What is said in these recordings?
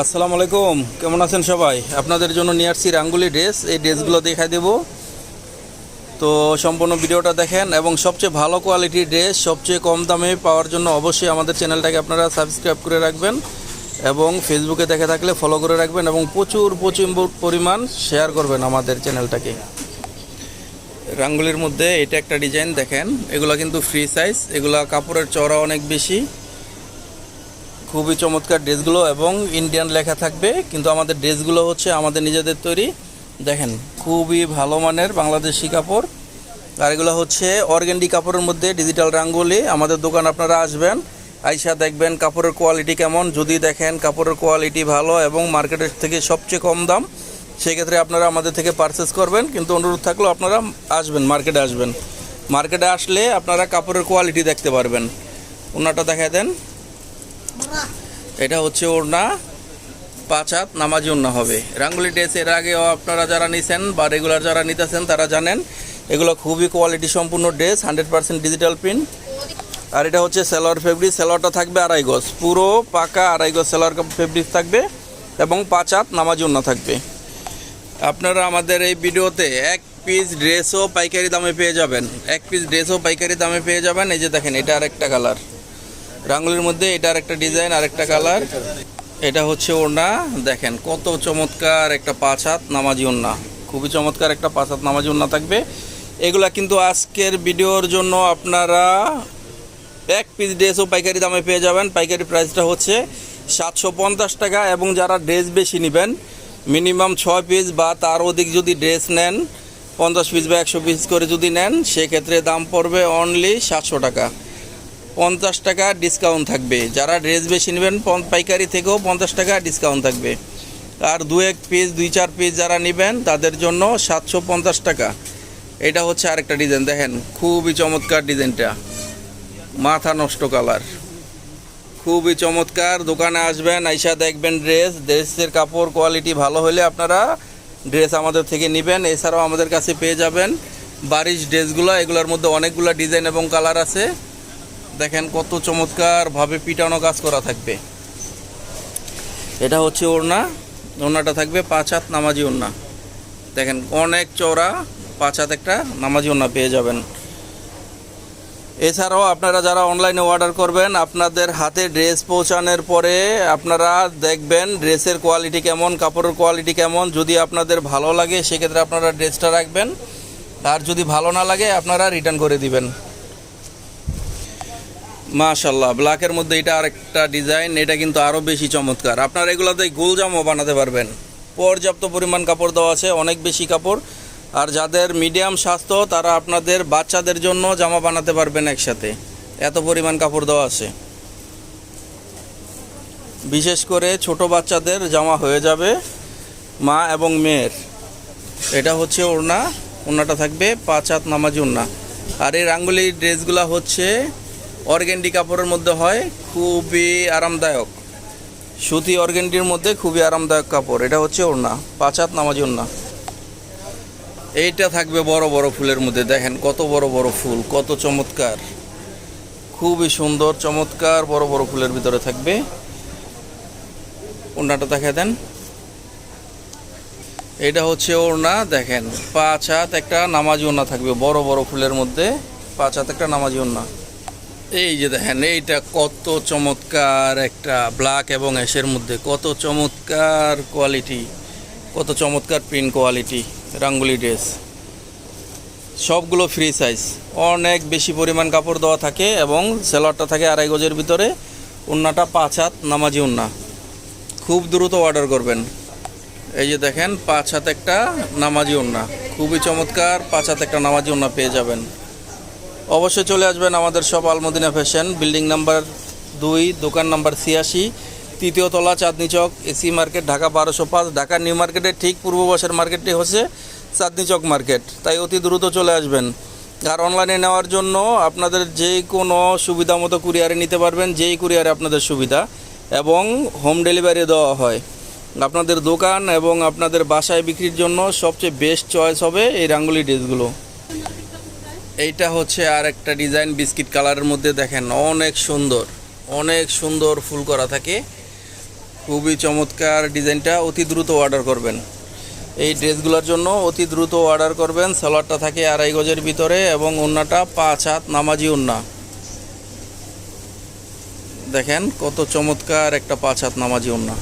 আসসালামু আলাইকুম। কেমন আছেন সবাই? আপনাদের জন্য নিয়ে আসছি রাঙ্গুলি ড্রেস। এই ড্রেসগুলো দেখাই দেব। তো সম্পূর্ণ ভিডিওটা দেখেন এবং সবচেয়ে ভালো কোয়ালিটির ড্রেস, সবচেয়ে কম দামে পাওয়ার জন্য অবশ্যই আমাদের চ্যানেলটাকে আপনারা সাবস্ক্রাইব করে রাখবেন এবং ফেসবুকে দেখে থাকলে ফলো করে রাখবেন এবং প্রচুর প্রচুর পরিমাণ শেয়ার করবেন আমাদের চ্যানেলটাকে। রাঙ্গুলির মধ্যে এটা একটা ডিজাইন দেখেন। এগুলো কিন্তু ফ্রি সাইজ এগুলা কাপড়ের চড়া অনেক বেশি। খুবই চমৎকার ড্রেসগুলো এবং ইন্ডিয়ান লেখা থাকবে, কিন্তু আমাদের ড্রেসগুলো হচ্ছে আমাদের নিজেদের তৈরি। দেখেন, খুবই ভালো মানের বাংলাদেশি কাপড়। আর এগুলো হচ্ছে অর্গেন্ডি কাপড়ের মধ্যে, ডিজিটাল রাঙ্গুলি। আমাদের দোকান আপনারা আসবেন, আইসা দেখবেন কাপড়ের কোয়ালিটি কেমন। যদি দেখেন কাপড়ের কোয়ালিটি ভালো এবং মার্কেটের থেকে সবচেয়ে কম দাম, সেক্ষেত্রে আপনারা আমাদের থেকে পারচেস করবেন। কিন্তু অনুরোধ থাকলেও আপনারা আসবেন মার্কেটে আসবেন। মার্কেটে আসলে আপনারা কাপড়ের কোয়ালিটি দেখতে পারবেন। ওনাটা দেখায় দেন। এটা হচ্ছে ওড়না। পাঁচ হাত নামাজি ওড়না হবে। রাঙ্গুলি ড্রেস এর আগেও আপনারা যারা নিছেন বা রেগুলার যারা নিতেছেন, তারা জানেন, এগুলো খুবই কোয়ালিটি সম্পূর্ণ dress hundred percent digital print আর এটা হচ্ছে সেলোয়ার ফেব্রিক সেলোয়ারটা থাকবে আড়াই গজ। পুরো পাকা আড়াই গজ সেলোয়ার ফেব্রিক থাকবে এবং পাঁচ হাত নামাজি ওড়না থাকবে। আপনারা আমাদের এই ভিডিওতে এক পিস ড্রেসও পাইকারি দামে পেয়ে যাবেন। এক পিস ড্রেসও পাইকারি দামে পেয়ে যাবেন। এই যে দেখেন, এটা আরেকটা কালার রাঙ্গুলির মধ্যে এটার একটা ডিজাইন আর একটা কালার। এটা হচ্ছে ওড়না। দেখেন, কত চমৎকার একটা পাঁচ হাত নামাজি ওড়না। খুবই চমৎকার একটা পাঁচ হাত নামাজি ওড়না থাকবে। এগুলা কিন্তু আজকের ভিডিওর জন্য আপনারা এক পিস ড্রেসও পাইকারি দামে পেয়ে যাবেন। পাইকারি প্রাইসটা হচ্ছে সাতশো পঞ্চাশ টাকা এবং যারা ড্রেস বেশি নেবেন মিনিমাম ছয় পিস বা তার অধিক যদি ড্রেস নেন, পঞ্চাশ পিস বা একশো পিস করে যদি নেন, সেক্ষেত্রে দাম পড়বে অনলি সাতশো টাকা। পঞ্চাশ টাকা ডিসকাউন্ট থাকবে। যারা ড্রেস বেশি নেবেন পাইকারি থেকেও পঞ্চাশ টাকা ডিসকাউন্ট থাকবে। আর দু এক পিস দুই চার পিস যারা নেবেন, তাদের জন্য সাতশো পঞ্চাশ টাকা। এটা হচ্ছে আরেকটা ডিজাইন দেখেন, খুবই চমৎকার ডিজাইনটা মাথা নষ্ট কালার খুবই চমৎকার, দোকানে আসবেন, আইসা দেখবেন ড্রেস ড্রেসের কাপড় কোয়ালিটি ভালো হলে আপনারা ড্রেস আমাদের থেকে নেবেন। এছাড়াও আমাদের কাছে পেয়ে যাবেন বারিশ ড্রেসগুলো এগুলোর মধ্যে অনেকগুলো ডিজাইন এবং কালার আছে। দেখেন কত চমৎকার ভাবে পিটানো কাজ করা থাকবে। এটা হচ্ছে ওড়না, ওড়নাটা থাকবে পাঁচ হাত নামাজি ওড়না। দেখেন অনেক চওড়া, পাঁচ হাত একটা নামাজি ওড়না পেয়ে যাবেন। এছাড়াও আপনারা যারা অনলাইনে অর্ডার করবেন, আপনাদের হাতে ড্রেস পৌঁছানোর পরে আপনারা দেখবেন ড্রেসের কোয়ালিটি কেমন, কাপড়ের কোয়ালিটি কেমন। যদি আপনাদের ভালো লাগে, সেক্ষেত্রে আপনারা ড্রেসটা রাখবেন। আর যদি ভালো না লাগে, আপনারা রিটার্ন করে দিবেন। মাশাল্লাহ ব্ল্যাকের মধ্যে এটা আরেকটা ডিজাইন, এটা কিন্তু আরও বেশি চমৎকার। আপনারা এগুলোতে গোলজামও বানাতে পারবেন। পর্যাপ্ত পরিমাণ কাপড় দেওয়া আছে, অনেক বেশি কাপড়। আর যাদের মিডিয়াম স্বাস্থ্য, তারা আপনাদের বাচ্চাদের জন্য জামা বানাতে পারবেন একসাথে। এত পরিমাণ কাপড় দেওয়া আছে। বিশেষ করে ছোট বাচ্চাদের জামা হয়ে যাবে মা এবং মেয়ের। এটা হচ্ছে ওড়না, ওড়নাটা থাকবে পাঁচ হাত নামাজি ওড়না। আর এই রাঙ্গুলি ড্রেসগুলো হচ্ছে অর্গেন্ডি কাপড়ের মধ্যে হয়, খুবই আরামদায়ক। সুতি অর্গেন্ডির মধ্যে খুবই আরামদায়ক কাপড়। এটা হচ্ছে ওড়না, পাঁচ হাত নামাজি ওড়না। এইটা থাকবে বড় বড় ফুলের মধ্যে। দেখেন কত বড় বড় ফুল, কত চমৎকার। খুবই সুন্দর, চমৎকার বড় বড় ফুলের ভিতরে থাকবে। ওড়নাটা দেখা দেন। এটা হচ্ছে ওড়না, দেখেন, পাঁচ হাত একটা নামাজি ওড়না থাকবে বড় বড় ফুলের মধ্যে। পাঁচ হাত একটা নামাজি ওড়না। এই যে দেখেন, এইটা কত চমৎকার একটা ব্ল্যাক এবং অ্যাশের মধ্যে, কত চমৎকার কোয়ালিটি কত চমৎকার প্রিন্ট কোয়ালিটি রাঙ্গুলি ড্রেস সবগুলো ফ্রি সাইজ অনেক বেশি পরিমাণ কাপড় দেওয়া থাকে এবং সেলারটা থাকে আড়াই গজের ভিতরে। ওন্নাটা পাঁচ হাত নামাজি ওন্না খুব দ্রুত অর্ডার করবেন। এই যে দেখেন, পাঁচ হাত একটা নামাজি ওন্না খুবই চমৎকার, পাঁচ হাত একটা নামাজি ওন্না পেয়ে যাবেন। অবশ্যই চলে আসবেন আমাদের সব আলমদিনা ফ্যাশন বিল্ডিং নাম্বার দুই, দোকান নাম্বার ছিয়াশি, তৃতীয় তলা, চাঁদনি চক এসি মার্কেট ঢাকা বারোশো পাঁচ ঢাকা নিউ মার্কেটের ঠিক পূর্ব পাশের মার্কেটটি হচ্ছে চাঁদনি চক মার্কেট তাই অতি দ্রুত চলে আসবেন। আর অনলাইনে নেওয়ার জন্য আপনাদের যে কোনো সুবিধা মতো কুরিয়ারে নিতে পারবেন, যেই কুরিয়ারে আপনাদের সুবিধা, এবং হোম ডেলিভারি দেওয়া হয়। আপনাদের দোকান এবং আপনাদের বাসায় বিক্রির জন্য সবচেয়ে বেস্ট চয়েস হবে এই রাঙ্গুলি ড্রেসগুলো এইটা হচ্ছে আর একটা ডিজাইন, বিস্কিট কালারের মধ্যে দেখেন অনেক সুন্দর অনেক সুন্দর ফুল করা থাকে। খুবই চমৎকার ডিজাইনটা, অতি দ্রুত অর্ডার করবেন। এই ড্রেসগুলোর জন্য অতি দ্রুত অর্ডার করবেন, সালোয়ারটা থাকে আড়াই গজের ভিতরে এবং ওন্নাটা পাঁচ হাত নামাজি ওন্না। দেখেন কত চমৎকার একটা পাঁচ হাত নামাজি ওন্না।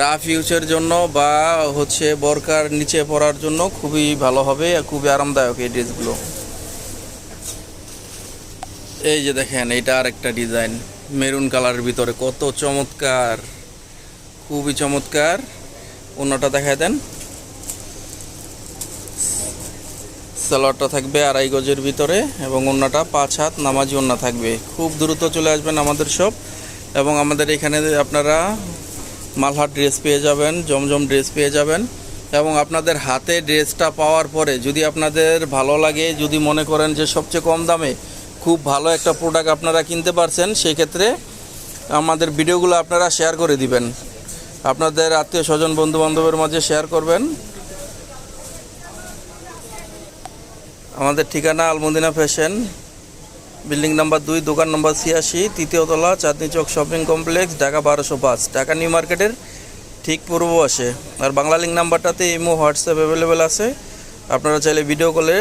রাফ ইউজের জন্য বা হচ্ছে বরকার নিচে পরার জন্য খুবই ভালো হবে, খুবই আরামদায়ক এই ড্রেসগুলো। এই যে দেখেন এটা আর একটা ডিজাইন। মেরুন কালারের ভিতরে কত চমৎকার, খুবই চমৎকার। অন্যটা দেখায় দেন। সালোয়ারটা থাকবে আড়াই গজের ভিতরে এবং অন্যটা পাঁচ হাত নামাজি অন্য থাকবে। খুব দ্রুত চলে আসবেন আমাদের সব এবং আমাদের এখানে আপনারা মালহাট ড্রেস পেয়ে যাবেন, জমজম ড্রেস পেয়ে যাবেন এবং আপনাদের হাতে ড্রেসটা পাওয়ার পরে যদি আপনাদের ভালো লাগে, যদি মনে করেন যে সবচেয়ে কম দামে খুব ভালো একটা প্রোডাক্ট আপনারা কিনতে পারছেন সেই ক্ষেত্রে আমাদের ভিডিওগুলো আপনারা শেয়ার করে দিবেন। আপনাদের আত্মীয় স্বজন বন্ধু বান্ধবের মাঝে শেয়ার করবেন। আমাদের ঠিকানা আলমদিনা ফ্যাশন বিল্ডিং নাম্বার দুই, দোকান নম্বর ছিয়াশি, তৃতীয় তলা, চাঁদনি চক শপিং কমপ্লেক্স, ঢাকা বারোশো পাঁচ। ঢাকা নিউ মার্কেটের ঠিক পূর্ব আসে। আর বাংলা লিঙ্ক নাম্বারটাতে ইমো, হোয়াটসঅ্যাপ অ্যাভেলেবেল আছে। আপনারা চাইলে ভিডিও কলে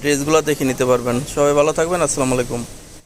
ড্রেসগুলো দেখে নিতে পারবেন। সবাই ভালো থাকবেন, আসসালামু আলাইকুম।